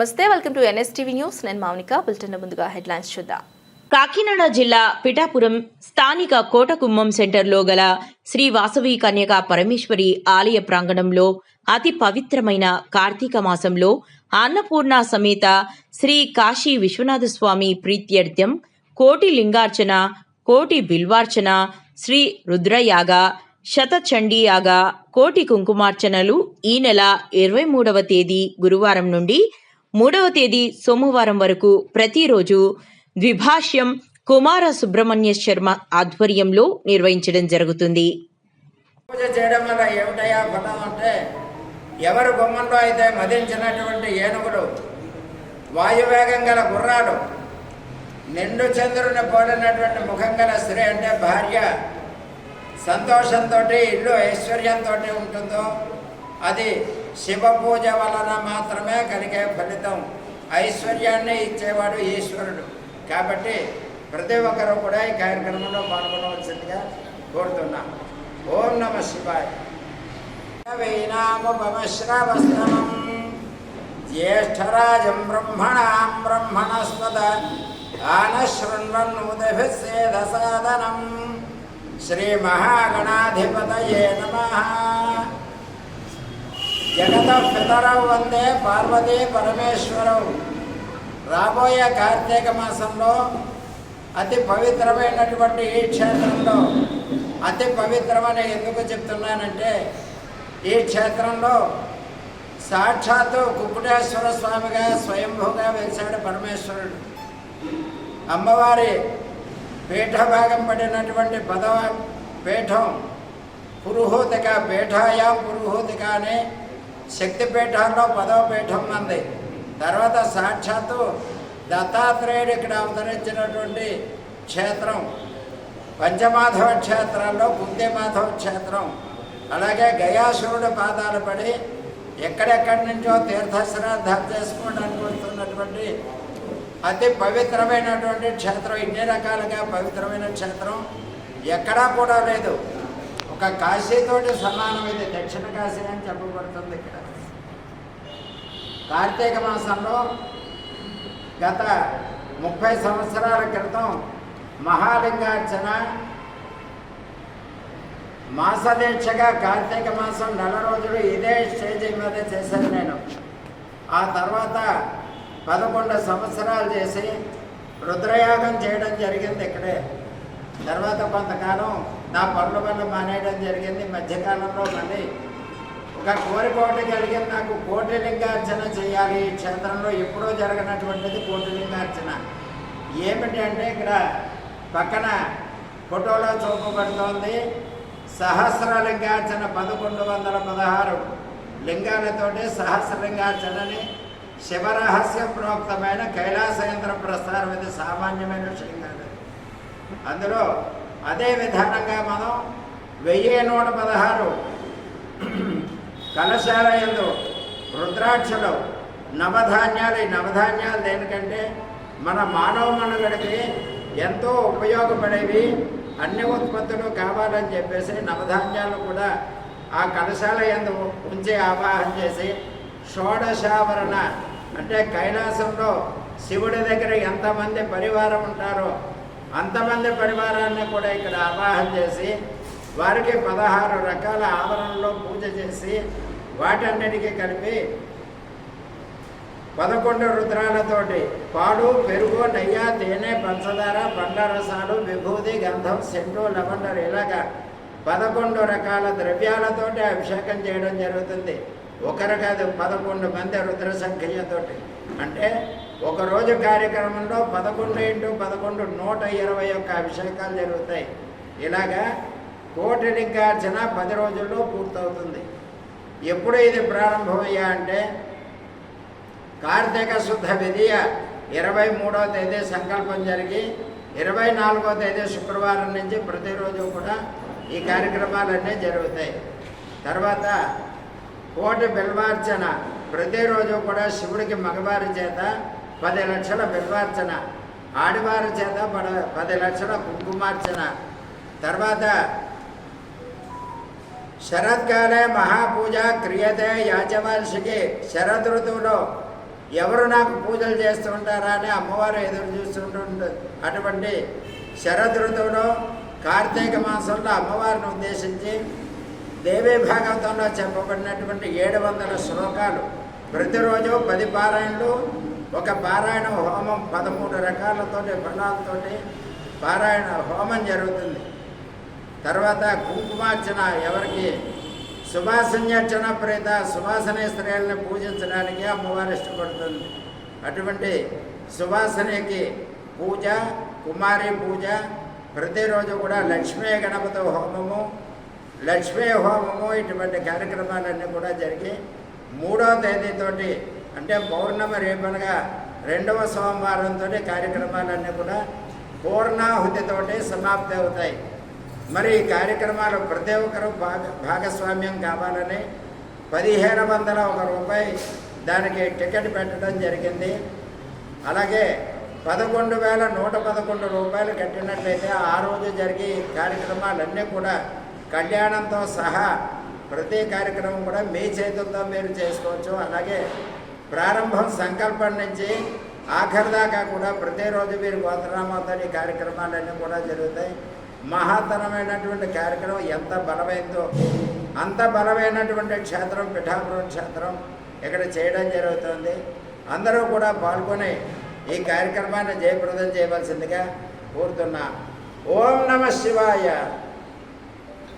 నమస్తే welcome to NSTV news. నేను Mounika bulletin ముందుగా హెడ్లైన్స్ చూద్దాం. కాకినాడ జిల్లా పిఠాపురం స్థానిక కోటకుమ్మం సెంటర్లో గల శ్రీ వాసవి కన్యక పరమేశ్వరి ఆలయ ప్రాంగణంలో అతి పవిత్రమైన కార్తీక మాసంలో అన్నపూర్ణ సమేత శ్రీ కాశీ విశ్వనాథ స్వామి ప్రీత్యర్థం కోటి లింగార్చన కోటి బిల్వార్చన శ్రీ రుద్రయాగ శతచండీ యాగ కోటి కుంకుమార్చనలు ఈ నెల ఇరవై మూడవ తేదీ గురువారం నుండి మూడవ తేదీ సోమవారం వరకు ప్రతిరోజు ద్విభాష్యం కుమార సుబ్రహ్మణ్య శర్మ ఆధ్వర్యంలో నిర్వహించడం జరుగుతుంది. పూజ చేయడం వల్ల ఏమిటయా ఫలం అంటే ఎవరు గుమ్మంలో అయితే మదించినటువంటి ఏనుగులు వాయువేగం గల గుర్రాలు నిండు చంద్రుని పోలినటువంటి ముఖం గల స్త్రీ అంటే భార్య సంతోషంతో ఇల్లు ఐశ్వర్యంతో ఉంటుందో అది శివ పూజ వలన మాత్రమే కలిగే ఫలితం. ఐశ్వర్యాన్ని ఇచ్చేవాడు ఈశ్వరుడు. కాబట్టి ప్రతి ఒక్కరూ కూడా ఈ కార్యక్రమంలో పాల్గొనవలసిందిగా కోరుతున్నాం. ఓం నమ శివాయ. వైనాముపమశ్రవస్తమం జ్యేష్ఠరాజం బ్రహ్మణాం బ్రహ్మణస్పద. ఆనశృణ్వన్నుదభిసేదసాదనం శ్రీమహాగణాధిపతయే నమ. జగత పితరౌ వందే పార్వతీ పరమేశ్వరం రాబోయే కార్తీక మాసంలో అతి పవిత్రమైనటువంటి ఈ క్షేత్రంలో అతి పవిత్రమని ఎందుకు చెప్తున్నానంటే ఈ క్షేత్రంలో సాక్షాత్తు కుక్కుటేశ్వర స్వామిగా స్వయంభూగా వెలిసాడు పరమేశ్వరుడు. అమ్మవారి పీఠభాగం పడినటువంటి పదవ పీఠం పురుహూతిక పీఠాయాం పురుహూతిక అనే శక్తిపీఠంలో పదవ పీఠం ఉంది. తర్వాత సాక్షాత్తు దత్తాత్రేయుడు ఇక్కడ అవతరించినటువంటి క్షేత్రం పంచమాధవ క్షేత్రాల్లో కుందేమాధవ క్షేత్రం. అలాగే గయాసురుడు పాదాలు పడి ఎక్కడెక్కడి నుంచో తీర్థశ్రాద్ధం చేసుకోవడానికి వస్తున్నటువంటి అతి పవిత్రమైనటువంటి క్షేత్రం. ఇన్ని రకాలుగా పవిత్రమైన క్షేత్రం. ఎక్కడా కూడా లేదు. ఒక కాశీతోటి సమానం అయితే దక్షిణ కాశీ అని చెప్పబడుతుంది ఇక్కడ. కార్తీక మాసంలో గత ముప్పై సంవత్సరాల క్రితం మహాలింగార్చన మాసదీక్షగా కార్తీక మాసం నెల రోజులు ఇదే స్టేజీ మీద చేశాను నేను. ఆ తర్వాత పదకొండు సంవత్సరాలు చేసి రుద్రయాగం చేయడం జరిగింది ఇక్కడే. తర్వాత కొంతకాలం నా పనుల వల్ల మానేయడం జరిగింది. మధ్యకాలంలో మళ్ళీ ఒక కోరికోట కలిగింది. నాకు కోటిలింగార్చన చేయాలి. ఈ క్షేత్రంలో ఎప్పుడో జరగనటువంటిది కోటిలింగార్చన ఏమిటంటే ఇక్కడ పక్కన ఫోటోలో చూపబడుతోంది. సహస్రలింగార్చన పదకొండు వందల పదహారు. లింగాలతోటి సహస్రలింగార్చనని శివరహస్య ప్రోక్తమైన కైలాసయంత్ర ప్రస్థానం ఇది సామాన్యమైన విషయం అందులో అదే విధానంగా మనం వెయ్యి నూట పదహారు కలశాలయంలో రుద్రాక్షలు నవధాన్యాలు. ఈ నవధాన్యాలు దేనికంటే మన మానవ మనుగడికి ఎంతో ఉపయోగపడేవి అన్ని ఉత్పత్తులు కావాలని చెప్పేసి నవధాన్యాలు కూడా ఆ కలశాల ఎందు ఉంచి ఆవాహన చేసి షోడశావరణ అంటే కైలాసంలో శివుడి దగ్గర ఎంతమంది పరివారం ఉంటారో అంతమంది పరివారాన్ని కూడా ఇక్కడ ఆవాహన చేసి వారికి పదహారు రకాల ఆవరణలో పూజ చేసి వాటన్నిటికీ కలిపి పదకొండు రుద్రాలతోటి పాలు పెరుగు నెయ్య తేనె పంచదార పండ్ల రసాలు విభూతి గంధం సెంటు లవండర్ ఇలాగా పదకొండు రకాల ద్రవ్యాలతోటి అభిషేకం చేయడం జరుగుతుంది. ఒకరు కాదు పదకొండు మంది రుద్ర సంఖ్యతోటి అంటే ఒకరోజు కార్యక్రమంలో పదకొండు ఇంటూ పదకొండు నూట ఇరవై ఒక్క అభిషేకాలు జరుగుతాయి. ఇలాగా కోటి లింగార్చన పది రోజుల్లో పూర్తవుతుంది. ఎప్పుడు ఇది ప్రారంభమయ్యా అంటే కార్తీక శుద్ధ విధియ ఇరవై మూడవ తేదీ సంకల్పం జరిగి ఇరవై నాలుగో తేదీ శుక్రవారం నుంచి ప్రతిరోజు కూడా ఈ కార్యక్రమాలన్నీ జరుగుతాయి. తర్వాత కోటి బిల్వార్చన ప్రతిరోజు కూడా శివుడికి మగవారి చేత పది లక్షల బిల్వార్చన ఆడవారి చేత పడ పది లక్షల కుంకుమార్చన. తర్వాత శరత్కాలే మహాపూజ క్రియతే యాజమాంసికి శరద్ ఋతువులో ఎవరు నాకు పూజలు చేస్తుంటారా అని అమ్మవారు ఎదురు చూస్తుంటుంది అటువంటి శరదృతువులో కార్తీక మాసంలో అమ్మవారిని ఉద్దేశించి దేవీ భాగవతంలో చెప్పబడినటువంటి ఏడు వందల శ్లోకాలు. ప్రతిరోజు పది పారాయణలు ఒక పారాయణ హోమం పదమూడు రకాలతోటి ఫలాలతోటి పారాయణ హోమం జరుగుతుంది. తర్వాత కుంకుమార్చన ఎవరికి సుభాసన్యర్చన ప్రేత సువాసనే స్త్రీలను పూజించడానికి అమ్మవారు ఇష్టపడుతుంది. అటువంటి సువాసనకి పూజ కుమారి పూజ ప్రతిరోజు కూడా లక్ష్మీ గణపతి హోమము లక్ష్మీ హోమము ఇటువంటి కార్యక్రమాలన్నీ కూడా జరిగి మూడో తేదీతోటి అంటే పౌర్ణమి రేపనగా రెండవ సోమవారంతో కార్యక్రమాలన్నీ కూడా పూర్ణాహుతితోటే సమాప్తి అవుతాయి. మరి ఈ కార్యక్రమాలు ప్రతి ఒక్కరూ భాగ భాగస్వామ్యం కావాలని పదిహేను వందల ఒక రూపాయి దానికి టికెట్ పెట్టడం జరిగింది. అలాగే పదకొండు వేల నూట పదకొండు రూపాయలు కట్టినట్లయితే ఆ రోజు జరిగే కార్యక్రమాలన్నీ కూడా కళ్యాణంతో సహా ప్రతి కార్యక్రమం కూడా మీ చేతులతో మీరు చేసుకోవచ్చు. అలాగే ప్రారంభం సంకల్పం నుంచి ఆఖరి దాకా కూడా ప్రతిరోజు మీరు గోత్రనామాతో ఈ కార్యక్రమాలన్నీ కూడా జరుగుతాయి. మహాతరమైనటువంటి కార్యక్రమం ఎంత బలమైందో అంత బలమైనటువంటి క్షేత్రం పిఠాపురం క్షేత్రం ఇక్కడ చేయడం జరుగుతుంది. అందరూ కూడా పాల్గొని ఈ కార్యక్రమాన్ని జయప్రదం చేయవలసిందిగా కోరుతున్నా. ఓం నమ శివాయ.